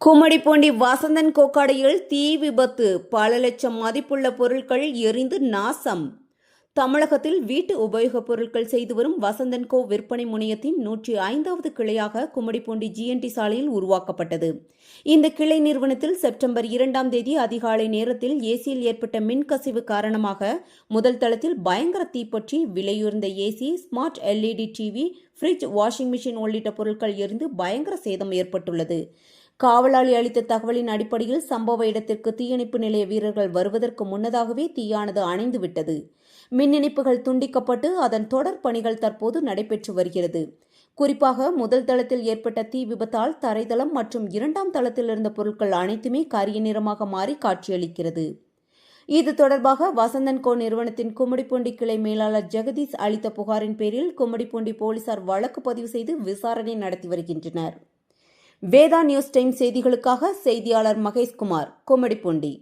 குமடிப்பூண்டி வசந்தன் கோக்காடையில் தீ விபத்து. பல லட்சம் மதிப்புள்ள பொருட்கள் எரிந்து நாசம். தமிழகத்தில் வீட்டு உபயோகப் பொருட்கள் செய்து வரும் வசந்தன் கோ விற்பனை முனையத்தின் நூற்றி ஐந்தாவது கிளையாக குமடிப்பூண்டி ஜிஎன்டி சாலையில் உருவாக்கப்பட்டது. இந்த கிளை நிறுவனத்தில் செப்டம்பர் இரண்டாம் தேதி அதிகாலை நேரத்தில் ஏசியில் ஏற்பட்ட மின்கசிவு காரணமாக முதல் தளத்தில் பயங்கர தீப்பற்றி விலையுயர்ந்த AC smart LED TV fridge washing machine உள்ளிட்ட பொருட்கள் எரிந்து பயங்கர சேதம் ஏற்பட்டுள்ளது. காவலாளி அளித்த தகவலின் அடிப்படையில் சம்பவ இடத்திற்கு தீயணைப்பு நிலைய வீரர்கள் வருவதற்கு முன்னதாகவே தீயானது அணைந்துவிட்டது மின் இணைப்புகள் துண்டிக்கப்பட்டு அதன் தொடர் பணிகள் தற்போது நடைபெற்று வருகிறது. குறிப்பாக முதல் தளத்தில் ஏற்பட்ட தீ விபத்தால் தரைதளம் மற்றும் இரண்டாம் தளத்தில் இருந்த பொருட்கள் அனைத்துமே கரிய நிறமாக மாறி காட்சியளிக்கிறது. இது தொடர்பாக வசந்தன் கோ நிறுவனத்தின் கும்மிடிப்பூண்டி கிளை மேலாளர் ஜெகதீஷ் அளித்த புகாரின் பேரில் கும்மிடிப்பூண்டி போலீசார் வழக்கு பதிவு செய்து விசாரணை நடத்தி வருகின்றனர். வேதா நியூஸ் டைம் செய்திகளுக்காக செய்தியாளர் மகேஷ்குமார் கும்மிடிப்பூண்டி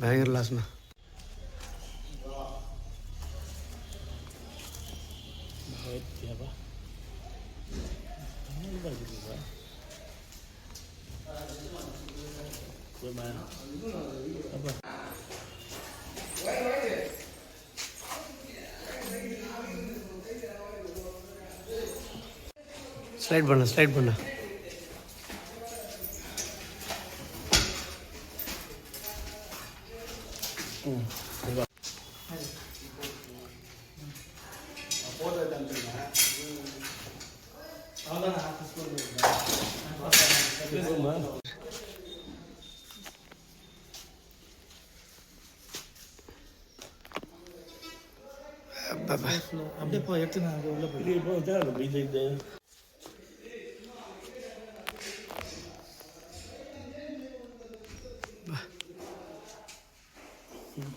பயங்கர லாஸ்ண்ணா ஸ்லைட் பண்ண ஸ்லைட் பண்ண. அப்படியே போ எடுத்து நான் அங்கே உள்ள போய் ம்